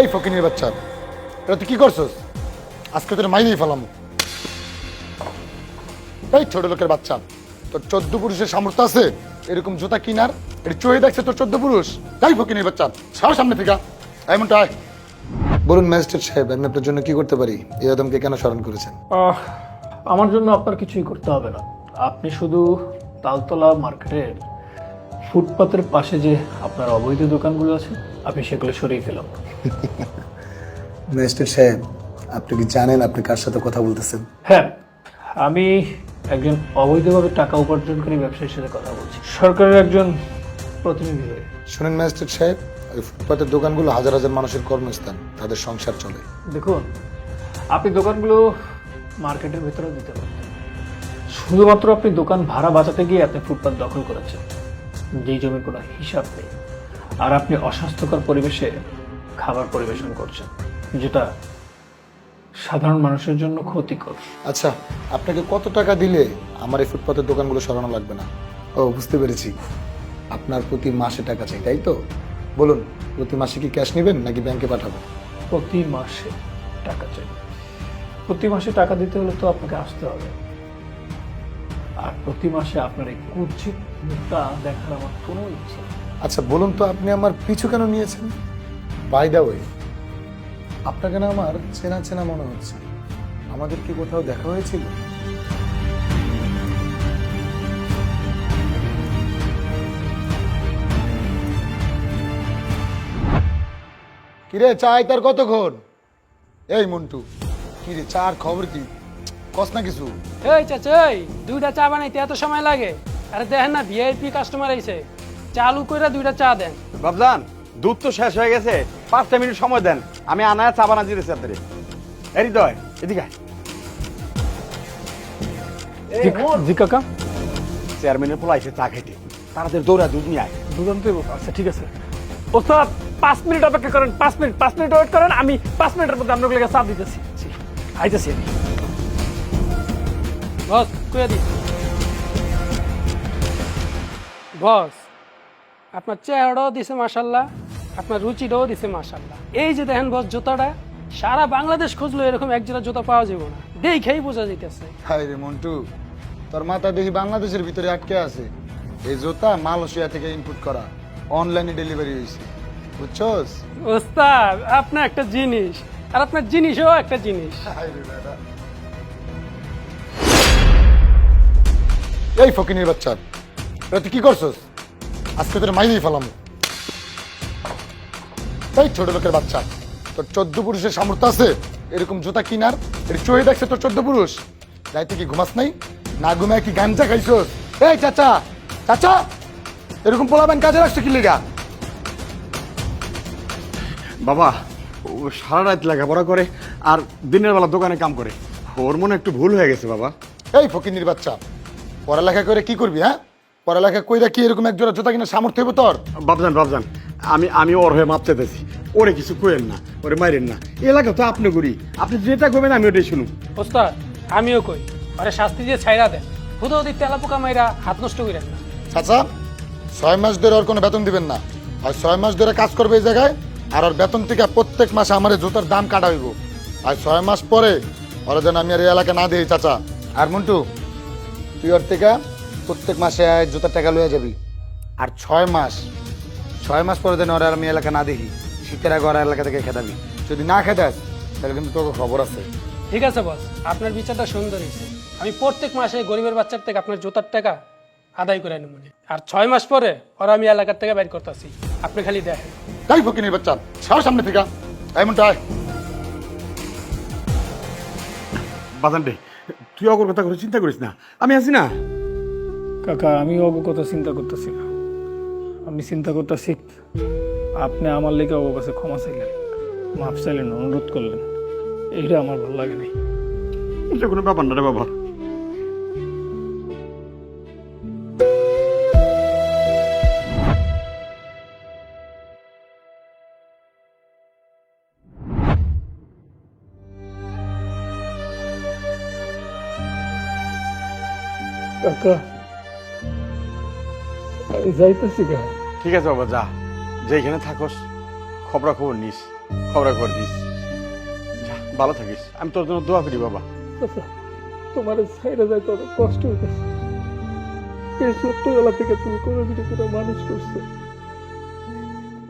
এই ফকিনের বাচ্চা এটা তুই কি করছস? আজকে তোর মাইনেই ফেলাম। এই ছোট লোকের বাচ্চা তোর চোদ্দ পুরুষের সামর্থ্য আছে এরকম জুতা কিনার এটা চয়ে দেখছে তোর চোদ্দ পুরুষ। তাই ফকিনের বাচ্চা সব সামনে থেকে এমনটা আয়। বলুন ম্যাজিস্ট্রেট সাহেব আমি আপনার জন্য কি করতে পারি? এই আদমকে কেন স্মরণ করেছেন? আহ, আমার জন্য আপনার কিছুই করতে হবে না। আপনি শুধু তালতলা মার্কেটের ফুটপাতের পাশে যে আপনার অবৈধ দোকানগুলো আছে আপনি সেগুলো সরিয়ে ফেলাম ম্যাজিস্ট্রেট সাহেব আপনি কি জানেন আপনি কার সাথে কথা বলতেছেন? হ্যাঁ আমি একজন অবৈধভাবে টাকা উপার্জনকারী ব্যবসায়ীর সাথে কথা বলছি। সরকারের একজন প্রতিনিধি হয়ে। শুনেন ম্যাজিস্ট্রেট সাহেব ওই ফুটপাতের দোকানগুলো হাজার হাজার মানুষের কর্মস্থান তাদের সংসার চলে। দেখুন আপনি দোকানগুলো মার্কেটের ভেতরে দিতে পারেন শুধুমাত্র আপনি দোকান ভাড়া বাঁচাতে গিয়ে আপনি ফুটপাত দখল করেছেন। যেই জমির কোনো হিসাব নেই। আর আপনি অস্বাস্থ্যকর পরিবেশে খাবার পরিবেশন করছেন যেটা সাধারণ মানুষের জন্য ক্ষতিকর। আচ্ছা আপনাকে কত টাকা দিলে আমার এই ফুটপাতের দোকানগুলো সরানো লাগবে না? ও বুঝতে পেরেছি। আপনার প্রতি মাসে টাকা চাই তাই তো? বলুন প্রতি মাসে কি ক্যাশ নেবেন নাকি ব্যাংকে পাঠাবেন? প্রতি মাসে টাকা চাই। প্রতি মাসে টাকা দিতে হলে তো আপনাকে আসতে হবে। আর প্রতি মাসে আপনার এই কুৎসিত মুখটা দেখার আমার কোনো ইচ্ছে আচ্ছা বলুন তো, আপনি আমার পিছু কেন নিয়েছেন? বাই দা ওয়ে আপনাকে না আমার চেনা চেনা মনে হচ্ছে। আমাদের কি কোথাও দেখা হয়েছিল? কিরে, চাই তার কতক্ষণ? এই, মন্টু, কিরে, চার খবর কি? কস না কিছু। এই চাচা এই দুইটা চা বানাইতে এত সময় লাগে? আরে দেখেন না ভিআইপি কাস্টমার আইছে। চালু করে দুইটা চা দেন। বাবজান দুধ তো শেষ হয়ে গেছে। পাঁচটা মিনিট সময় দেন। আমি আনায় চা বানা দিতেছি আপনাদের এরি দয় এদিকে আয়। জি- জি কাকা। চেয়ারম্যানের পোলা এসে চা খাইতে। তাড়াতাড়ি দৌড়া দুধ নিয়ে আয়। দুর্দান্ত আচ্ছা ঠিক আছে। ওস্তাদ পাঁচ মিনিট অপেক্ষা করেন পাঁচ মিনিট পাঁচ মিনিট ওয়েট করেন। আমি পাঁচ মিনিটের মধ্যে আপনার চাপ দিতেছি। জি, আইতেছি আমি। বস কইয়া দি বস আপনার চেহারাও দিছে মাশাল্লাহ আপনার রুচিটাও দিছে মাশাল্লাহ। এই যে দেখেন বস জুতাটা সারা বাংলাদেশ খুঁজলো এরকম এক জোড়া জুতা পাওয়া যাবে না। দেখেই বোঝা যাইতেছে। হাই রে মন্টু তোর মাথা দেখি বাংলাদেশের ভিতরে আটকে আছে। এই জুতা মালয়েশিয়া থেকে ইনপুট করা অনলাইনে ডেলিভারি হয়েছে বুঝছস? ওস্তাদ আপনার একটা জিনিস আর আপনার জিনিসও একটা জিনিস। এই ফকিনের বাচ্চা এটা তুই কি করছস? আজকে তোর মাইনেই ফেলাম। এই ছোট লোকের বাচ্চা তোর চোদ্দ পুরুষের সামর্থ্য আছে এরকম জুতা কিনার? এটা চয়ে দেখছে তোর চোদ্দ পুরুষ। রাইতে কি ঘুমাস নাই? না ঘুমায় কি গাঞ্জা খাইছস? এই চাচা চাচা এরকম পোলাবেন কাজে রাখছো কি লেগা? বাবা ও সারা রাত লেখাপড়া করে আর দিনের বেলা দোকানে কাম করে। ওর মনে একটু ভুল হয়ে গেছে বাবা। এই ফকিনির বাচ্চা পড়ালেখা করে কি করবি হ্যাঁ? পড়ালেখা কইরা কি এরকম এক জোড়া জুতা কিনা সামর্থ্য হইব তোর? বাবজান বাবজান আমি আমি ওর হয়ে মাপ চাইতেছি ওরে কিছু কোয়েন না ওরে মাইরেন না। এলাকা তো আপনি করি আপনি যেটা করবেন আমি ওটাই শুনুন ওস্তাদ আমিও কই। আরে শাস্তি দিয়ে ছাইরা দেন। হুদো ওদের তেলা পোকা মাইরা হাত নষ্ট করেন না। চাচা ছয় মাস ধরে ওর কোনো বেতন দিবেন না। আর ছয় মাস ধরে কাজ করবে এই জায়গায় আর ওর বেতন থেকে প্রত্যেক মাসে আমার জুতার দাম কাটা হইব। আর ছয় মাস পরে ওরা যেন আমি আর এই এলাকা না দিই চাচা। আর মন্টু তুই ওর থেকে প্রত্যেক মাসে জুতার টাকা লয়ে যাবি। আর ছয় মাস ছয় মাস পরে যেন ওরা আমি এলাকা না দেখি শীতের আগে ওরা এলাকা থেকে খেদাবি। যদি না খেদাস তাহলে কিন্তু তোকে খবর আছে। ঠিক আছে বস আপনার বিচারটা সুন্দর হয়েছে আমি প্রত্যেক মাসে গরিবের বাচ্চার থেকে আপনার জুতার টাকা আদায় করে নেব আর ছয় মাস পরে ওরা আমি এলাকার থেকে বাইর করতেছি। আপনি খালি দেখেন। তাই ফকিনির বাচ্চা সব সামনে থেকে। এমনটা বাজান রে তুই অগর কথা করে চিন্তা করিস না। আমি আছি না। কাকা আমি কথা চিন্তা করতেছি না। আমি চিন্তা করতেছি আপনি আমার লেগে অব কাছে ক্ষমা চাইলেন মাফ চাইলেন অনুরোধ করলেন। এইটা আমার ভালো লাগে নাই। এটা কোনো ব্যাপার না রে বাবা। কাকা। আমি যাইতেছি গা। ঠিক আছে বাবা যা। যেখানে থাকস খবরা খবর নিস খবরা খবর দিস। যা, ভালো থাকিস। আমি তোর জন্য দোয়া করি বাবা। আচ্ছা তোমার সাইডে যাইতে অনেক কষ্ট হইতেছে। এই ছোট্টবেলা থেকে তুমি কোনো কিছু করে মানুষ করছ।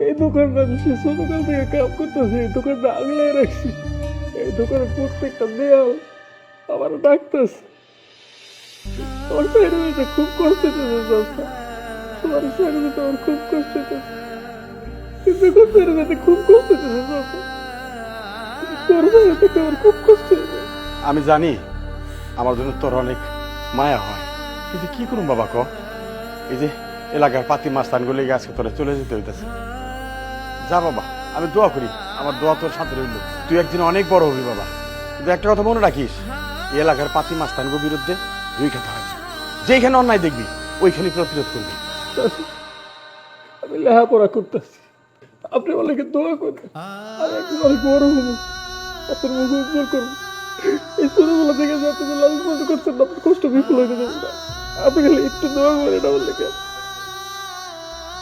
এই দোকানটা আমি সে ছোটকাল থেকে কাম করতেছি এই দোকানটা আগলাই রাখছি। এই দোকানের প্রত্যেকটা দেয়াল আমার ডাকতেছে। খুব কষ্ট চাচা তোমার খুব কষ্ট হইতেছে। কিন্তু খুব কষ্ট চাচা তোর খুব কষ্ট হইতেছে। আমি জানি আমার জন্য তোর অনেক মায়া হয়। কিন্তু কি করুম বাবা ক? এই যে এলাকার পাতি মাস্তানগুলো আজকে তোরা চলে যেতে হইতেছে। যা বাবা, আমি দোয়া করি, আমার দোয়া তোর সাথে রইল। তুই একদিন অনেক বড় হবি বাবা। কিন্তু একটা কথা মনে রাখিস এলাকার পাতি মাস্তানগুলোর বিরুদ্ধে কথা যেখানে অন্যায় দেখবি ওইখানে প্রতিরোধ করবি। আমি লেখাপড়া করতেছি। আপনি অনেকে দোয়া অনেক বড় হব। আপনার মুখ উজ্জ্বল করব। এই ছোটবেলা থেকে যে আপনি লালন পালন করছেন আপনার কষ্ট বিফল হয়ে যাবে না। আপনি খালি একটু দোয়া করেন আমার লেগে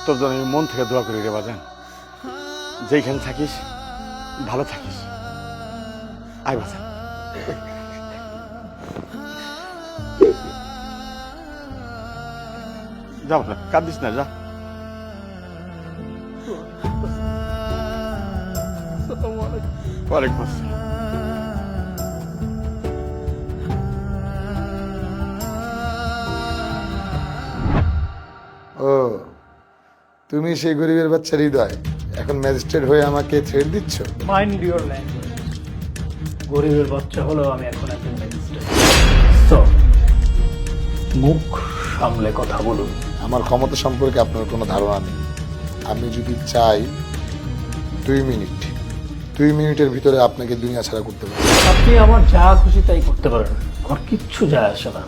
তোর জন্য আমি মন থেকে দোয়া করি রে বাজান। যেখানে থাকিস ভালো থাকিস। আয় বাজান। যা বাবা, কাঁদিস না যা। ওয়ালাইকুম আসসালাম। ও তুমি সেই গরিবের বাচ্চার হৃদয়। এখন ম্যাজিস্ট্রেট হয়ে আমাকে ছেড়ে দিচ্ছ? মাইন্ড ইউর ল্যাঙ্গুয়েজ গরিবের বাচ্চা হলেও আমি এখন একজন ম্যাজিস্ট্রেট। তো মুখ সামলে কথা বলুন। আমার ক্ষমতা সম্পর্কে আপনার কোনো ধারণা নেই। আমি যদি চাই, দুই মিনিট, দুই মিনিটের ভিতরে আপনাকে দুনিয়া ছাড়া করতে পারি আপনি আমার যা খুশি তাই করতে পারেন। আমার কিচ্ছু যায় আসে না।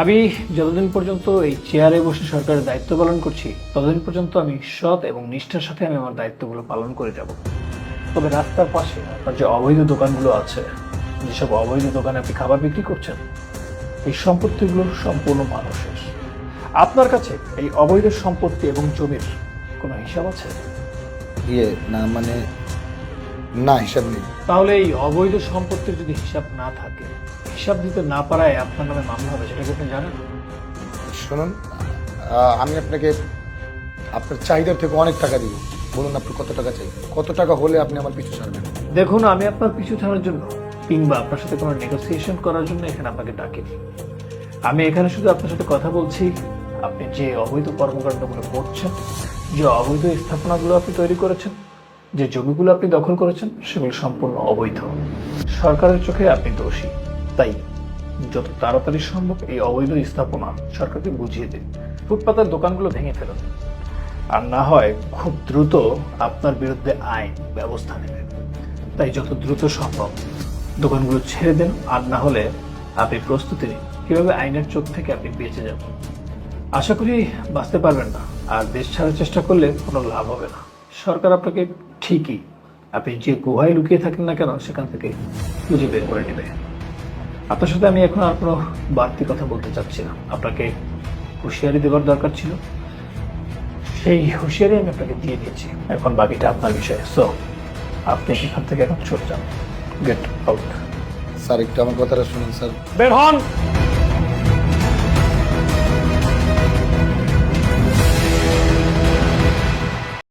আমি যতদিন পর্যন্ত এই চেয়ারে বসে সরকারের দায়িত্ব পালন করছি, ততদিন পর্যন্ত আমি সৎ এবং নিষ্ঠার সাথে আমি আমার দায়িত্বগুলো পালন করে যাব। তবে রাস্তার পাশে আপনার যে অবৈধ দোকানগুলো আছে, যেসব অবৈধ দোকানে আপনি খাবার বিক্রি করছেন, এই সম্পত্তিগুলো সম্পূর্ণ মানুষের। আপনার কাছে এই অবৈধ সম্পত্তি এবং জমির কোনো হিসাব আছে? ইয়ে না মানে না হিসাব নেই। তাহলে এই অবৈধ সম্পত্তির যদি হিসাব না থাকে হিসাব দিতে না পারায় আপনার নামে মামলা হবে সেটা কি আপনি জানেন? শুনুন আহ, আমি আপনাকে আপনার চাহিদার থেকে অনেক টাকা দিব। বলুন আপনি কত টাকা চাই? কত টাকা হলে আপনি আমার পিছু ছাড়বেন? দেখুন আমি আপনার পিছু ছাড়ার জন্য কিংবা আপনার সাথে কোনো নেগোসিয়েশন করার জন্য এখানে আপনাকে ডাকিনি। আমি এখানে শুধু আপনার সাথে কথা বলছি আপনি যে অবৈধ কর্মকাণ্ডগুলো করছেন, যে অবৈধ স্থাপনাগুলো আপনি তৈরি করেছেন, যে জমিগুলো আপনি দখল করেছেন, সেগুলো সম্পূর্ণ অবৈধ। সরকারের চোখে আপনি দোষী। তাই যত তাড়াতাড়ি সম্ভব এই অবৈধ স্থাপনা সরকারকে বুঝিয়ে দিন। ফুটপাতের দোকানগুলো ভেঙে ফেলুন। আর না হয় খুব দ্রুত আপনার বিরুদ্ধে আইন ব্যবস্থা নেবে তাই যত দ্রুত সম্ভব দোকানগুলো ছেড়ে দেন। আর না হলে আপনি প্রস্তুতি নিন। কীভাবে আইনের চোখ থেকে আপনি বেঁচে যাবেন? আশা করি বাঁচতে পারবেন না। আর দেশ ছাড়ার চেষ্টা করলে কোনো লাভ হবে না। সরকার আপনাকে ঠিকই আপনি যে গুহায় লুকিয়ে থাকেন না কেন সেখান থেকে খুঁজে বের করে নেবে। আপনার সাথে আমি এখন আর কোনো বাড়তি কথা বলতে চাচ্ছি না। আপনাকে হুঁশিয়ারি দেওয়ার দরকার ছিল। সেই হুঁশিয়ারি আমি আপনাকে দিয়ে দিয়েছি। এখন বাকিটা আপনার বিষয়। সো আপনি এখান থেকে এখন চলে যান। গেট আউট স্যার একটু আমার কথাটা শুনুন স্যার। বের হন!